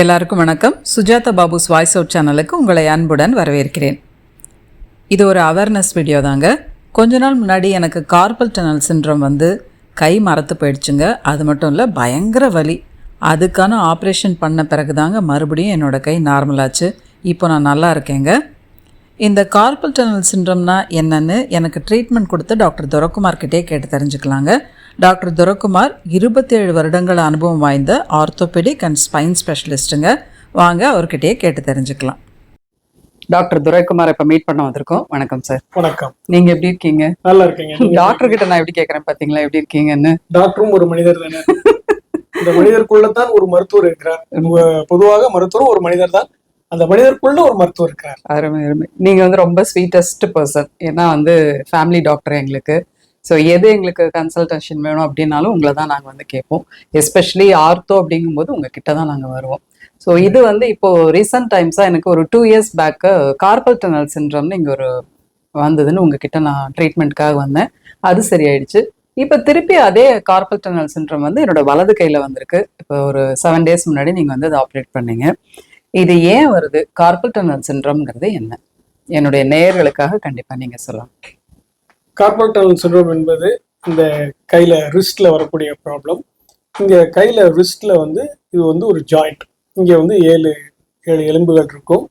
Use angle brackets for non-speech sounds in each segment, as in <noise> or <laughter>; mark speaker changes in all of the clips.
Speaker 1: எல்லாருக்கும் வணக்கம். Sujatha Babu's voice out சேனலுக்கு உங்களை அன்புடன் வரவேற்கிறேன். இது ஒரு அவேர்னஸ் வீடியோ தாங்க. கொஞ்ச நாள் முன்னாடி எனக்கு கார்பல் டனல் சின்ரம் வந்து கை மரத்து போயிடுச்சுங்க. அது மட்டும் இல்லை பயங்கர வலி. அதுக்கான ஆப்ரேஷன் பண்ண பிறகு தாங்க மறுபடியும் என்னோடய கை நார்மலாச்சு இப்போ நான் நல்லா இருக்கேங்க. இந்த கார்பல் டனல் சின்ரம்னா என்னன்னு எனக்கு ட்ரீட்மெண்ட் கொடுத்து டாக்டர் துரக்குமார்கிட்டே கேட்டு தெரிஞ்சுக்கலாங்க. டாக்டர் துரக்குமார் இருபத்தேழு வருடங்கள் அனுபவம் வாய்ந்த ஆர்த்தோபெடிக் அண்ட் ஸ்பைன் ஸ்பெஷலிஸ்ட்டுங்க. வாங்க அவர்கிட்டயே கேட்டு தெரிஞ்சுக்கலாம். டாக்டர் துரைக்குமார் இப்போ மீட் பண்ண வந்திருக்கோம். வணக்கம் சார்.
Speaker 2: வணக்கம்.
Speaker 1: நீங்க எப்படி இருக்கீங்க?
Speaker 2: நல்லா இருக்கீங்க.
Speaker 1: டாக்டர் கிட்ட நான் எப்படி கேட்கறேன் பாத்தீங்களா? எப்படி இருக்கீங்கன்னு?
Speaker 2: டாக்டரும் ஒரு மனிதர் தானே? இந்த மனிதருக்குள்ளதான் ஒரு மருத்துவர் இருக்கிறார். பொதுவாக மருத்துவரும் ஒரு மனிதர் தான். அந்த மனிதருக்குள்ள ஒரு மருத்துவர் இருக்கிறார்.
Speaker 1: அருமை அருமை. நீங்க வந்து ரொம்ப ஸ்வீட்டஸ்ட் பர்சன் ஏன்னா வந்து ஃபேமிலி டாக்டர் எங்களுக்கு. ஸோ எது எங்களுக்கு கன்சல்டேஷன் வேணும் அப்படின்னாலும் உங்களை தான் நாங்கள் வந்து கேட்போம். எஸ்பெஷலி ஆர்த்தோ அப்படிங்கும்போது உங்ககிட்ட தான் நாங்கள் வருவோம். ஸோ இது வந்து இப்போ ரீசன்ட் டைம்ஸாக எனக்கு ஒரு two years back carpal tunnel சின்ரம்னு இங்கே ஒரு வந்ததுன்னு உங்ககிட்ட நான் ட்ரீட்மெண்ட்காக வந்தேன். அது சரியாயிடுச்சு. இப்போ திருப்பி அதே கார்பல் டனல் சின்ரம் வந்து என்னோட வலது கையில் வந்திருக்கு. இப்போ ஒரு செவன் டேஸ் முன்னாடி நீங்கள் வந்து அதை ஆப்ரேட் பண்ணீங்க. இது ஏன் வருது? கார்பல் டனல் சின்ரம்ங்கிறது என்ன? என்னுடைய நேயர்களுக்காக கண்டிப்பாக நீங்கள் சொல்லலாம்.
Speaker 2: கார்பல் டனல் சிண்ட்ரோம் என்பது இந்த கையில் ரிஸ்டில் வரக்கூடிய ப்ராப்ளம் இங்கே கையில் ரிஸ்டில் வந்து இது வந்து ஒரு ஜாயிண்ட் இங்கே வந்து ஏழு ஏழு எலும்புகள் இருக்கும்.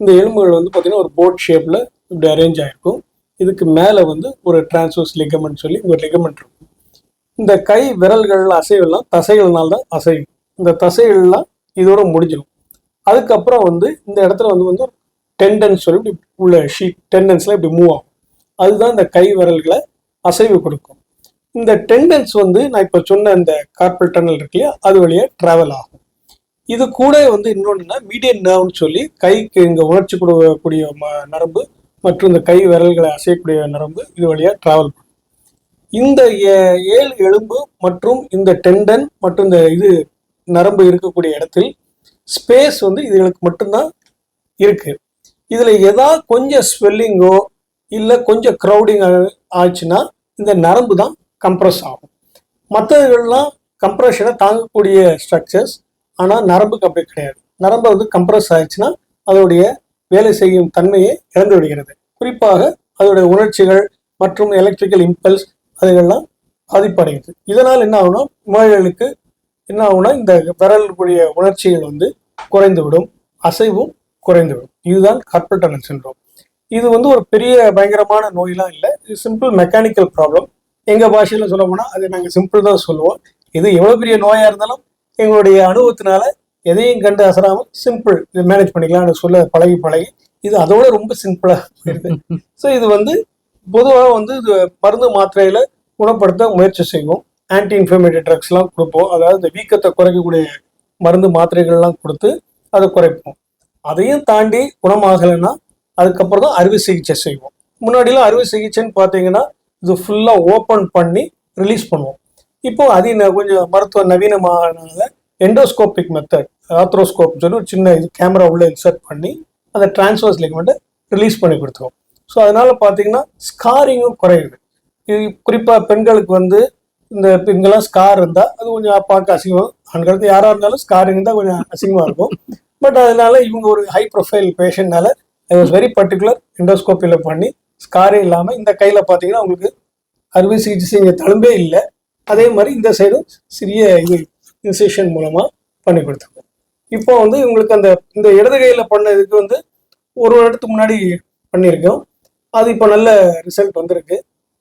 Speaker 2: இந்த எலும்புகள் வந்து பார்த்திங்கன்னா ஒரு போட் ஷேப்பில் இப்படி அரேஞ்ச் ஆகிருக்கும் இதுக்கு மேலே வந்து ஒரு டிரான்ஸ்வர்ஸ் லிகமெண்ட் சொல்லி ஒரு லிகமெண்ட் இருக்கும். இந்த கை விரல்கள் அசைவெல்லாம் தசைகள்னால தான் அசையும். இந்த தசைகள்லாம் இதோட முடிஞ்சிடும் அதுக்கப்புறம் வந்து இந்த இடத்துல வந்து வந்து டெண்டன்ஸ் சொல்லி இப்படி உள்ள ஷீட் டெண்டன்ஸ்ல இப்படி மூவ் ஆகும். அதுதான் இந்த கை விரல்களை அசைவு கொடுக்கும். இந்த டெண்டன்ஸ் வந்து நான் இப்போ சொன்ன இந்த கார்பல் டனல் இருக்கு இல்லையா அது வழியா ட்ராவல் ஆகும். இது கூட வந்து இன்னொன்றுனா மீடியன் நர்வ்னு சொல்லி கைக்கு இங்கே உணர்ச்சி கொடுக்கக்கூடிய ம- நரம்பு மற்றும் இந்த கை விரல்களை அசையக்கூடிய நரம்பு இது வழியாக ட்ராவல் பண்ணும். இந்த ஏ- ஏழு எலும்பு மற்றும் இந்த டெண்டன் மற்றும் இந்த இது நரம்பு இருக்கக்கூடிய இடத்தில் ஸ்பேஸ் வந்து இதுகளுக்கு மட்டும்தான் இருக்கு. இதில் ஏதாவது கொஞ்சம் ஸ்வெல்லிங்கோ இல்லை கொஞ்சம் க்ரௌடிங் ஆச்சுன்னா இந்த நரம்பு தான் கம்ப்ரஸ் ஆகும். மற்றதுகள்லாம் கம்ப்ரெஷனை தாங்கக்கூடிய ஸ்ட்ரக்சர்ஸ் ஆனால் நரம்புக்கு அப்படி கிடையாது. நரம்பு வந்து கம்ப்ரஸ் ஆயிடுச்சுன்னா அதோடைய வேலை செய்யும் தன்மையை இழந்து விடுகிறது. குறிப்பாக அதோடைய உணர்ச்சிகள் மற்றும் எலக்ட்ரிக்கல் இம்பல்ஸ் அதுகள்லாம் பாதிப்படைகிறது இதனால் என்ன ஆகும்னா நோயாளிகளுக்கு என்ன ஆகும்னா இந்த விரலுக்குரிய உணர்ச்சிகள் வந்து குறைந்துவிடும் அசைவும் குறைந்துவிடும். இதுதான் கார்பல் டனல் இது வந்து ஒரு பெரிய பயங்கரமான நோயெல்லாம் இல்லை. இது சிம்பிள் மெக்கானிக்கல் ப்ராப்ளம் எங்கள் பாஷையில் சொல்ல போனால் அது நாங்கள் சிம்பிள் தான் சொல்லுவோம். இது எவ்வளோ பெரிய நோயாக இருந்தாலும் எங்களுடைய அனுபவத்தினால எதையும் கண்டு அசராமல் சிம்பிள் இது மேனேஜ் பண்ணிக்கலாம்னு சொல்ல பழகி பழகி இது அதோட ரொம்ப சிம்பிளாக போயிடுது. ஸோ இது வந்து பொதுவாக வந்து இது மருந்து மாத்திரையில் குணப்படுத்த முயற்சி செய்வோம். ஆன்டி இன்ஃப்ளமேட்டரி ட்ரக்ஸ்லாம் கொடுப்போம். அதாவது இந்த வீக்கத்தை குறைக்கக்கூடிய மருந்து மாத்திரைகள்லாம் கொடுத்து அதை குறைப்போம். அதையும் தாண்டி குணமாகலைன்னா அதுக்கப்புறம் தான் அறுவை சிகிச்சை செய்வோம். முன்னாடிலாம் அறுவை சிகிச்சைன்னு பார்த்தீங்கன்னா இது ஃபுல்லாக ஓப்பன் பண்ணி ரிலீஸ் பண்ணுவோம். இப்போ அது ந- கொஞ்சம் மருத்துவ நவீனமானதுல எண்டோஸ்கோபிக் மெத்தட் ஆத்ரோஸ்கோப் சொல்லி ஒரு சின்ன இது கேமரா உள்ளே இன்சர்ட் பண்ணி அந்த டிரான்ஸ்வர்ஸ் லிக்மெண்ட்டை ரிலீஸ் பண்ணி கொடுத்துருவோம். ஸோ அதனால பார்த்தீங்கன்னா ஸ்காரிங்கும் குறையுது. இது குறிப்பாக பெண்களுக்கு வந்து இந்த பெண்கள்லாம் ஸ்கார் இருந்தால் அது கொஞ்சம் பார்க்க அசிங்கம். ஆண்களுக்கு யாராக இருந்தாலும் ஸ்காரிங் இருந்தால் கொஞ்சம் அசிங்கமாக இருக்கும். பட் அதனால இவங்க ஒரு ஹை ப்ரொஃபைல் பேஷண்ட்னால ஐ வாஸ் வெரி பர்டிகுலர் இண்டோஸ்கோப்பியில் பண்ணி ஸ்காரே இல்லாமல் இந்த கையில் பார்த்தீங்கன்னா உங்களுக்கு அறுவை சிகிச்சை இங்கே தழும்பே இல்லை. அதே மாதிரி இந்த சைடும் சிறிய இது இன்செஷன் மூலமாக பண்ணி கொடுத்துருக்கோம். இப்போ வந்து உங்களுக்கு அந்த இந்த இடது கையில் பண்ண இதுக்கு வந்து ஒரு வருடத்துக்கு முன்னாடி பண்ணியிருக்கோம். அது இப்போ நல்ல ரிசல்ட் வந்திருக்கு.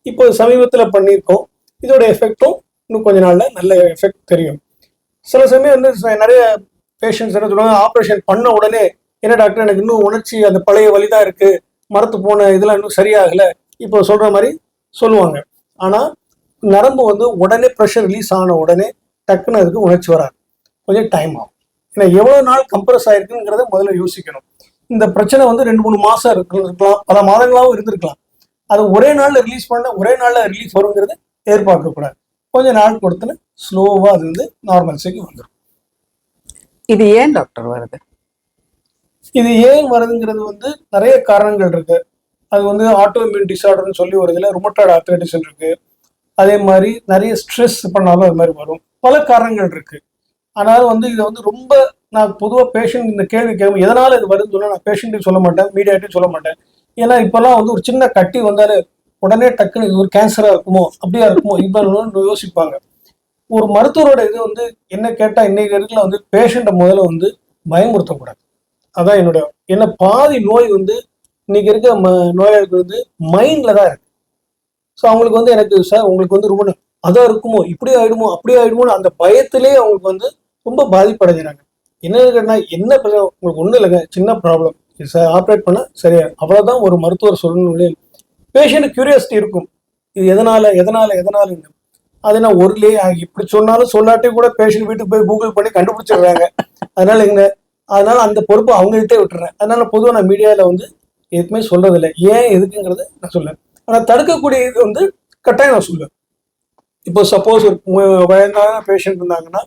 Speaker 2: இப்போ சமீபத்தில் பண்ணியிருக்கோம். இதோட எஃபெக்டும் இன்னும் கொஞ்ச நாளில் நல்ல எஃபெக்ட் தெரியும். சில சமயம் வந்து நிறைய பேஷண்ட்ஸ் என்ன சொல்லுவாங்க ஆப்ரேஷன் பண்ண உடனே என்ன டாக்டர் எனக்கு இன்னும் உணர்ச்சி அந்த பழைய வழிதான் இருக்கு மரத்து போன இதெல்லாம் இன்னும் சரியாகல. இப்போ சொல்ற மாதிரி சொல்லுவாங்க. ஆனா நரம்பு வந்து உடனே ப்ரெஷர் ரிலீஸ் ஆன உடனே டக்குன்னு அதுக்கு உணர்ச்சி வராது. கொஞ்சம் டைம் ஆகும். ஏன்னா எவ்வளவு நாள் கம்ப்ரஸ் ஆயிருக்குங்கிறத முதல்ல யோசிக்கணும். இந்த பிரச்சனை வந்து ரெண்டு மூணு மாசம் இருக்கலாம் பல மாதங்களாகவும் இருந்திருக்கலாம். அது ஒரே நாள்ல ரிலீஸ் பண்ண ஒரே நாள்ல ரிலீஸ் வருங்கிறத எதிர்பார்க்க கூடாது நாள் கொடுத்துன்னு ஸ்லோவா அது வந்து நார்மல்ஸுக்கு வந்துடும்
Speaker 1: இது ஏன் டாக்டர் வருது?
Speaker 2: இது ஏன் வருதுங்கிறது வந்து நிறைய காரணங்கள் இருக்கு. அது வந்து ஆட்டோமியூன் டிசார்டர்னு சொல்லி ஒரு இதில் ருமட்டாய்டு ஆர்த்ரைட்டிஸ் இருக்கு. அதே மாதிரி நிறைய ஸ்ட்ரெஸ் பண்ணாலும் அது மாதிரி வரும். பல காரணங்கள் இருக்கு. ஆனால் வந்து இதை வந்து ரொம்ப நான் பொதுவாக பேஷண்ட் இந்த கேள்வி கேட்கும் எதனால இது வருதுன்னு சொன்னா நான் பேஷண்ட்டையும் சொல்ல மாட்டேன் மீடியாட்டையும் சொல்ல மாட்டேன். ஏன்னா இப்போல்லாம் வந்து ஒரு சின்ன கட்டி வந்தாலே உடனே டக்குன்னு இது ஒரு கேன்சராக இருக்குமோ அப்படியா இருக்குமோ இப்போ யோசிப்பாங்க. ஒரு மருத்துவரோட இது வந்து என்ன கேட்டால் இன்னைக்கு இடத்துல வந்து பேஷண்ட்டை முதல்ல வந்து பயமுறுத்தக்கூடாது. அதான் என்னோட என்ன பாதி நோய் வந்து இன்னைக்கு இருக்க ம நோயாளிகள் வந்து மைண்ட்ல தான் இருக்கு. ஸோ அவங்களுக்கு வந்து எனக்கு சார் உங்களுக்கு வந்து ரொம்ப அதான் இருக்குமோ இப்படி ஆயிடுமோ அப்படி ஆயிடுமோன்னு அந்த பயத்திலே அவங்களுக்கு வந்து ரொம்ப பாதிப்படைஞ்சிறாங்க என்ன கேட்டா என்ன பிரச்சனை உங்களுக்கு ஒன்றும் இல்லைங்க சின்ன ப்ராப்ளம் சார் ஆப்ரேட் பண்ண சரியா அவ்வளோதான் ஒரு மருத்துவர் சொல்லணும் பேஷண்ட் கியூரியாசிட்டி இருக்கும். இது எதனால எதனால எதனால அது நான் ஒரு இப்படி சொன்னாலும் சொல்லாட்டி கூட பேஷண்ட் வீட்டுக்கு போய் கூகுள் பண்ணி கண்டுபிடிச்சிடுறாங்க. அதனால எங்க அதனால அந்த பொறுப்பை அவங்ககிட்டே விட்டுறேன். அதனால பொதுவாக நான் மீடியாவில் வந்து எதுவுமே சொல்றதில்லை. ஏன் எதுக்குங்கிறது நான் சொல்லுவேன் ஆனால் தடுக்கக்கூடிய இது வந்து கட்டாயம் நான் சொல்லுவேன் இப்போ சப்போஸ் ஒரு வயதான பேஷண்ட் இருந்தாங்கன்னா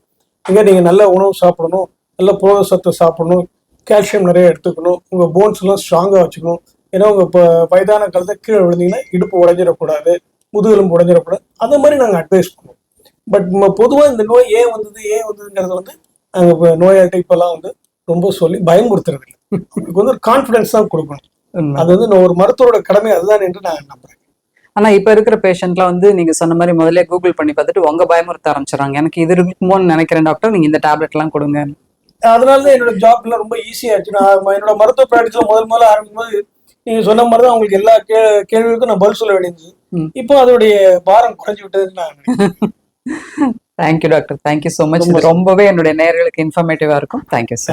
Speaker 2: இங்கே நீங்கள் நல்ல உணவு சாப்பிடணும் நல்ல புரத சத்தை சாப்பிடணும் கால்சியம் நிறைய எடுத்துக்கணும் உங்கள் போன்ஸ் எல்லாம் ஸ்ட்ராங்காக வச்சுக்கணும். ஏன்னா உங்கள் இப்போ வயதான காலத்தில் கீழே விழுந்தீங்கன்னா இடுப்பு உடஞ்சிடக்கூடாது முதுகெலும்பு உடஞ்சிடக்கூடாது. அந்த மாதிரி நாங்கள் அட்வைஸ் பண்ணுவோம். பட் பொதுவாக இந்த நோய் ஏன் வந்தது ஏன் வந்ததுங்கிறது வந்து நாங்கள் நோயாளிகிட்ட இப்போல்லாம் வந்து ரொம்ப சொல்லி பயமுறுத்துறது இல்லை அவங்களுக்கு வந்து ஒரு கான்ஃபிடன்ஸ் தான் கொடுக்கணும். அது வந்து நான் ஒரு மருத்துவரோட கடமை அதுதான் என்று நான் நம்புறேன்.
Speaker 1: ஆனா இப்ப இருக்கிற பேஷண்ட்ல வந்து நீங்க சொன்ன மாதிரி முதல்ல கூகுள் பண்ணி பார்த்துட்டு உங்க பயமுறுத்த ஆரம்பிச்சிடறாங்க. எனக்கு இது இருக்குமோன்னு நினைக்கிறேன் டாக்டர் நீங்க இந்த டேப்லெட் எல்லாம் கொடுங்க.
Speaker 2: அதனால தான் என்னோட ஜாப்ல ரொம்ப ஈஸியாச்சு நான் என்னோட மருத்துவ ப்ராக்டிஸ்ல முதல் முதல்ல ஆரம்பிக்கும் போது நீங்க சொன்ன மாதிரி தான் உங்களுக்கு எல்லா கேள்விகளுக்கும் நான் பதில் சொல்ல வேண்டியது. இப்போ அதோடைய பாரம் குறைஞ்சு விட்டதுன்னு நான். <laughs>
Speaker 1: Thank you doctor thank you so much ரொம்பவே என்னுடைய நேயர்களுக்கு இன்ஃபர்மேட்டிவா இருக்கும். Thank you so